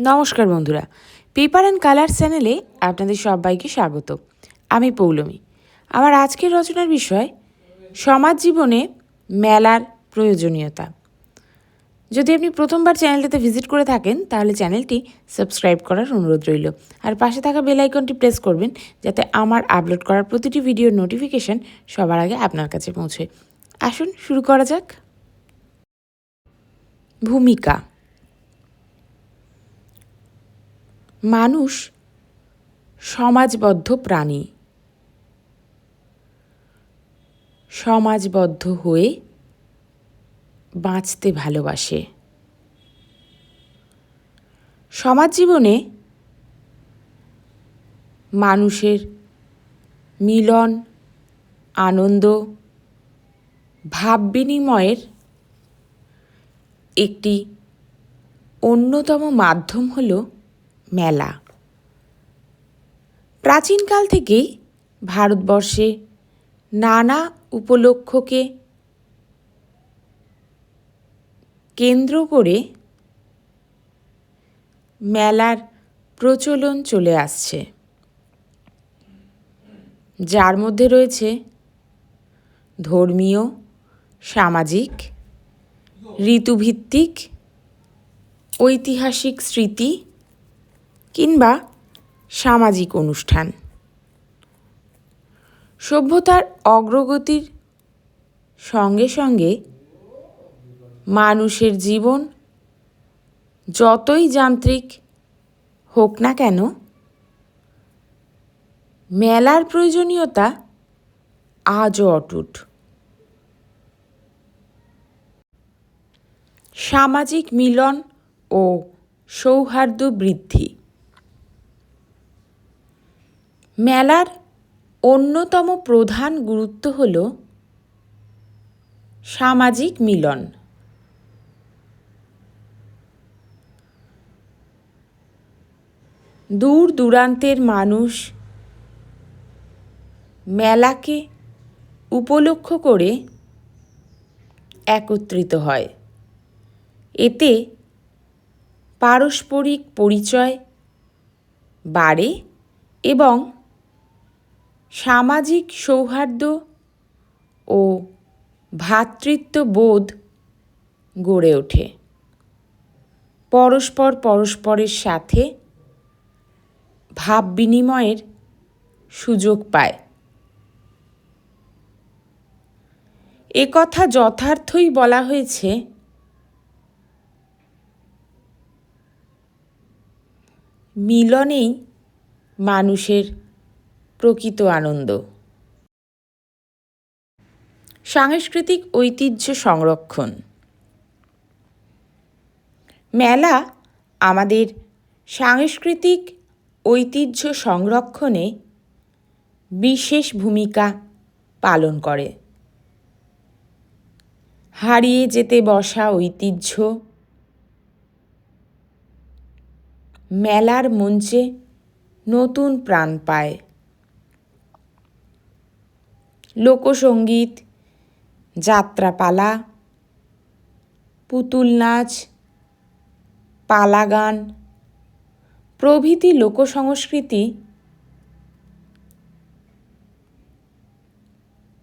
নমস্কার বন্ধুরা। Paper and colour চ্যানেলে আপনাদের সবাইকে স্বাগত। আমি পৌলমী। আমার আজকের রচনার বিষয়, সমাজ জীবনে মেলার প্রয়োজনীয়তা। যদি আপনি প্রথমবার চ্যানেলটিতে ভিজিট করে থাকেন, তাহলে চ্যানেলটি সাবস্ক্রাইব করার অনুরোধ রইল। আর পাশে থাকা বেল আইকনটি প্রেস করবেন, যাতে আমার আপলোড করার প্রতিটি ভিডিওর নোটিফিকেশন সবার আগে আপনার কাছে পৌঁছে। আসুন শুরু করা যাক। ভূমিকা। মানুষ সমাজবদ্ধ প্রাণী। সমাজবদ্ধ হয়ে বাঁচতে ভালোবাসে। সমাজ জীবনে মানুষের মিলন, আনন্দ ভাব বিনিময়ের একটি অন্যতম মাধ্যম হলো মেলা। প্রাচীনকাল থেকেই ভারতবর্ষে নানা উপলক্ষকে কেন্দ্র করে মেলার প্রচলন চলে আসছে। যার মধ্যে রয়েছে ধর্মীয়, সামাজিক, ঋতুভিত্তিক, ঐতিহাসিক স্মৃতি কিংবা সামাজিক অনুষ্ঠান। সভ্যতার অগ্রগতির সঙ্গে সঙ্গে মানুষের জীবন যতই যান্ত্রিক হোক না কেন, মেলার প্রয়োজনীয়তা আজও অটুট। সামাজিক মিলন ও সৌহার্দ্য বৃদ্ধি। মেলার অন্যতম প্রধান গুরুত্ব হল সামাজিক মিলন। দূর দূরান্তের মানুষ মেলাকে উপলক্ষ করে একত্রিত হয়। এতে পারস্পরিক পরিচয় বাড়ে এবং সামাজিক সৌহার্দ্য ও ভ্রাতৃত্ববোধ গড়ে ওঠে। পরস্পর পরস্পরের সাথে ভাব বিনিময়ের সুযোগ পায়। একথা যথার্থই বলা হয়েছে, মিলনেই মানুষের প্রকৃত আনন্দ। সাংস্কৃতিক ঐতিহ্য সংরক্ষণ। মেলা আমাদের সাংস্কৃতিক ঐতিহ্য সংরক্ষণে বিশেষ ভূমিকা পালন করে। হারিয়ে যেতে বসা ঐতিহ্য মেলার মঞ্চে নতুন প্রাণ পায়। লোকসঙ্গীত যাত্রাপালা, পুতুল নাচ পালা গান প্রভৃতি লোকসংস্কৃতি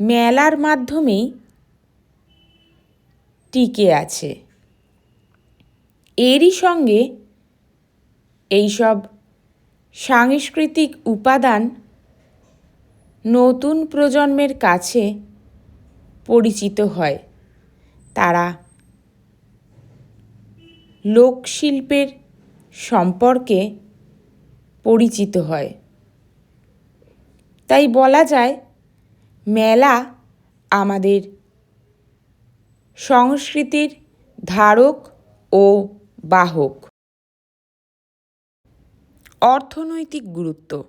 মেলার মাধ্যমেই টিকে আছে। এরই সঙ্গে এইসব সাংস্কৃতিক উপাদান নতুন প্রজন্মের কাছে পরিচিত হয়। তারা লোকশিল্পের সম্পর্কে পরিচিত হয়। তাই বলা যায়, মেলা আমাদের সংস্কৃতির ধারক ও বাহক। অর্থনৈতিক গুরুত্ব।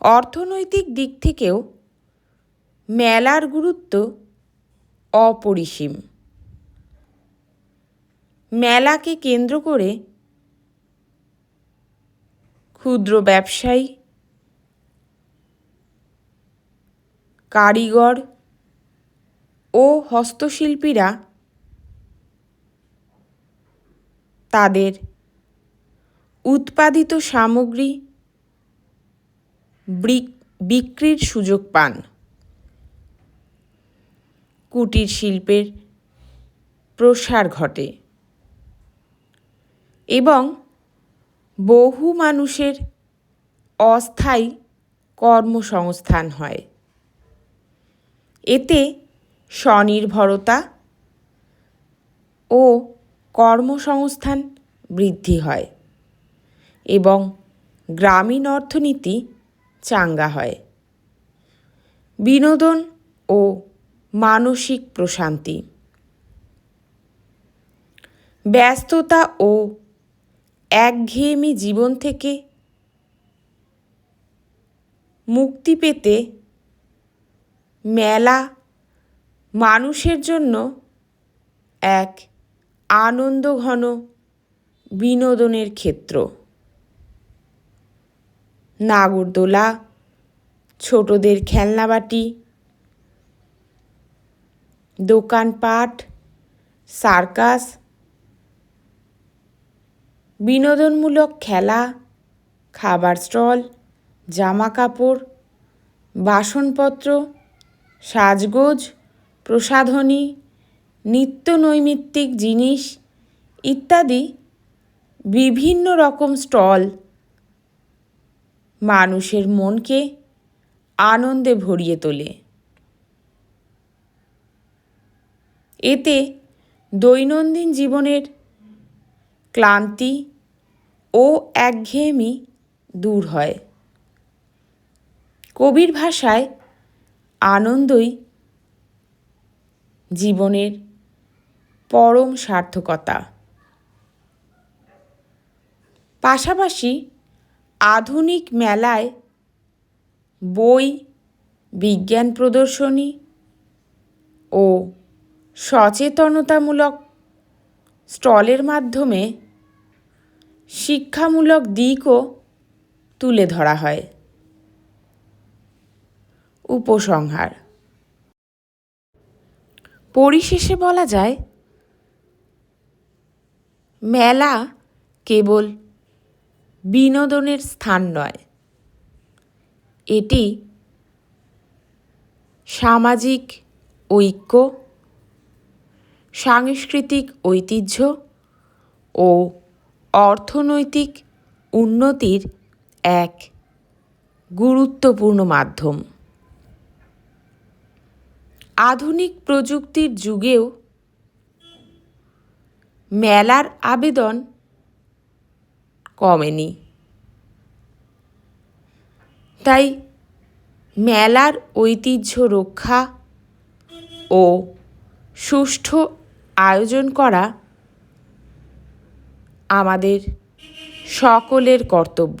অর্থনৈতিক দিক থেকেও মেলার গুরুত্ব অপরিসীম। মেলাকে কেন্দ্র করে ক্ষুদ্র ব্যবসায়ী, কারিগর ও হস্তশিল্পীরা তাদের উৎপাদিত সামগ্রী বিক্রির সুযোগ পান। কুটির শিল্পের প্রসার ঘটে এবং বহু মানুষের অস্থায়ী কর্মসংস্থান হয়। এতে স্বনির্ভরতা ও কর্মসংস্থান বৃদ্ধি হয় এবং গ্রামীণ অর্থনীতি চাঙ্গা হয়। বিনোদন ও মানসিক প্রশান্তি। ব্যস্ততা ও একঘেয়েমি জীবন থেকে মুক্তি পেতে মেলা মানুষের জন্য এক আনন্দঘন বিনোদনের ক্ষেত্র। নাগরদোলা, ছোটদের খেলনাবাটি দোকানপাট, সার্কাস, বিনোদনমূলক খেলা, খাবার স্টল জামা কাপড় বাসনপত্র, সাজগোজ, প্রসাধনী নিত্য নৈমিত্তিক জিনিস ইত্যাদি বিভিন্ন রকম স্টল মানুষের মনকে আনন্দে ভরিয়ে তোলে। এতে দৈনন্দিন জীবনের ক্লান্তি ও একঘেয়েমি দূর হয়। কবির ভাষায় আনন্দই জীবনের পরম সার্থকতা। পাশাপাশি আধুনিক মেলায় বই, বিজ্ঞান প্রদর্শনী ও সচেতনতামূলক স্টলের মাধ্যমে শিক্ষামূলক দিকও তুলে ধরা হয়। উপসংহার। পরিশেষে বলা যায়, মেলা কেবল বিনোদনের স্থান নয়। এটি সামাজিক ঐক্য, সাংস্কৃতিক ঐতিহ্য ও অর্থনৈতিক উন্নতির এক গুরুত্বপূর্ণ মাধ্যম। আধুনিক প্রযুক্তির যুগেও মেলার আবেদন কমেনি। তাই মেলার ঐতিহ্য রক্ষা ও সুষ্ঠু আয়োজন করা আমাদের সকলের কর্তব্য।